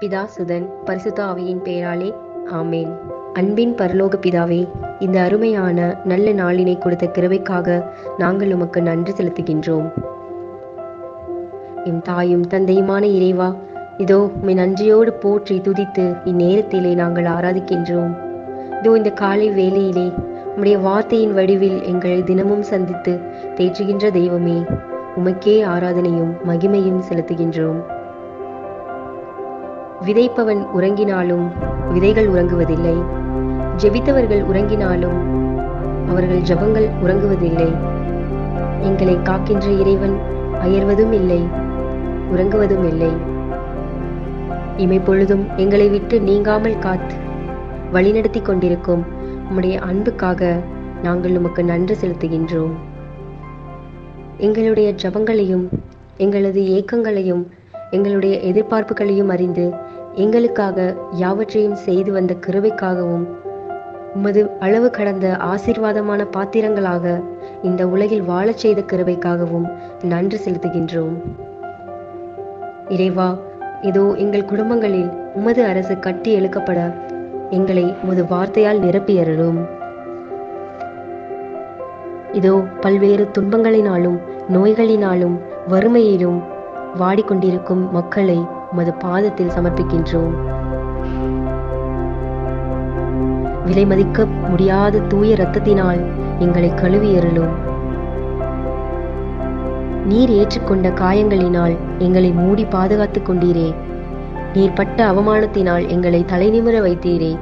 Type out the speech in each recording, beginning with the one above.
பிதா சுதன் பரிசுத்த ஆவியின் பெயராலே ஆமேன். அன்பின் பரலோக பிதாவே இந்த அருமையான நல்ல நாளினை கொடுத்த கிருவைக்காக நாங்கள் உமக்கு நன்றி செலுத்துகின்றோம். எம் தாயும் தந்தையுமான இறைவா இதோ உம்மை நன்றியோடு போற்றி துதித்து இந்நேரத்திலே நாங்கள் ஆராதிக்கின்றோம். இதோ இந்த காலை வேலையிலே உம்முடைய வார்த்தையின் வடிவில் எங்களை தினமும் சந்தித்து தேற்றுகின்ற தெய்வமே உமக்கே ஆராதனையும் மகிமையும் செலுத்துகின்றோம். விதைப்பவன் உறங்கினாலும் விதைகள் உறங்குவதில்லை. ஜெபித்தவர்கள் உறங்கினாலும் அவர்கள் ஜபங்கள் உறங்குவதில்லை. எங்களை காக்கின்ற இறைவன் அயர்வதும் இல்லை உறங்குவதும் இல்லை. இமைப்பொழுதும் எங்களை விட்டு நீங்காமல் காத்து வழிநடத்தி கொண்டிருக்கும் உம்முடைய அன்புக்காக நாங்கள் உமக்கு நன்றி செலுத்துகின்றோம். எங்களுடைய ஜபங்களையும் எங்களது ஏக்கங்களையும் எங்களுடைய எதிர்பார்ப்புகளையும் அறிந்து எங்களுக்காக யாவற்றையும் செய்து வந்த கிருபைக்காகவும் உமது அளவு கடந்த ஆசீர்வாதமான பாத்திரங்களாக இந்த உலகில் வாழச் செய்த கிருபைக்காகவும் நன்றி செலுத்துகின்றோம். இறைவா இதோ எங்கள் குடும்பங்களில் உமது அரசு கட்டி எழுக்கப்பட எங்களை உமது வார்த்தையால் நிரப்பியறலும் இதோ பல்வேறு துன்பங்களினாலும் நோய்களினாலும் வறுமையிலும் வாடிக்கொண்டிருக்கும் மக்களை உமது பாதத்தில் சமர்ப்பிக்கின்றோம். விலை மதிக்க முடியாத தூய இரத்தத்தினால் எங்களை கழுவியருளும் நீர் ஏற்றுக்கொண்ட காயங்களினால் எங்களை மூடி பாதுகாத்துக் கொண்டீரே. நீர் பட்ட அவமானத்தினால் எங்களை தலைநிமிர வைத்தீரே.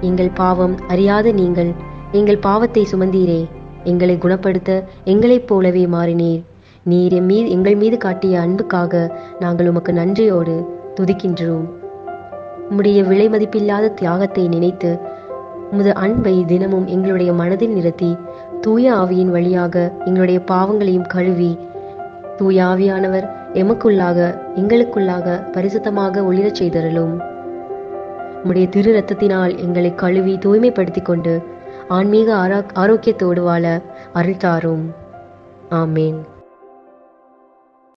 எங்கள் பாவம் அறியாத நீங்கள் எங்கள் பாவத்தை சுமந்தீரே. எங்களை குணப்படுத்த எங்களைப் போலவே மாறினீர். நீர் மீது எங்கள் மீது காட்டிய அன்புக்காக நாங்கள் உமக்கு நன்றியோடு துதிக்கின்றோம். உம்முடைய விலை மதிப்பில்லாத தியாகத்தை நினைத்து உமது அன்பை தினமும் எங்களுடைய மனதில் நிறுத்தி தூய ஆவியின் வழியாக எங்களுடைய பாவங்களையும் கழுவி தூய ஆவியானவர் எமக்குள்ளாக எங்களுக்குள்ளாக பரிசுத்தமாக ஒளிரச் செய்தருளும். உம்முடைய திரு ரத்தத்தினால் எங்களை கழுவி தூய்மைப்படுத்தி கொண்டு ஆன்மீக ஆரோக்கியத்தோடு வாழ அருள்தாரும். ஆமேன்.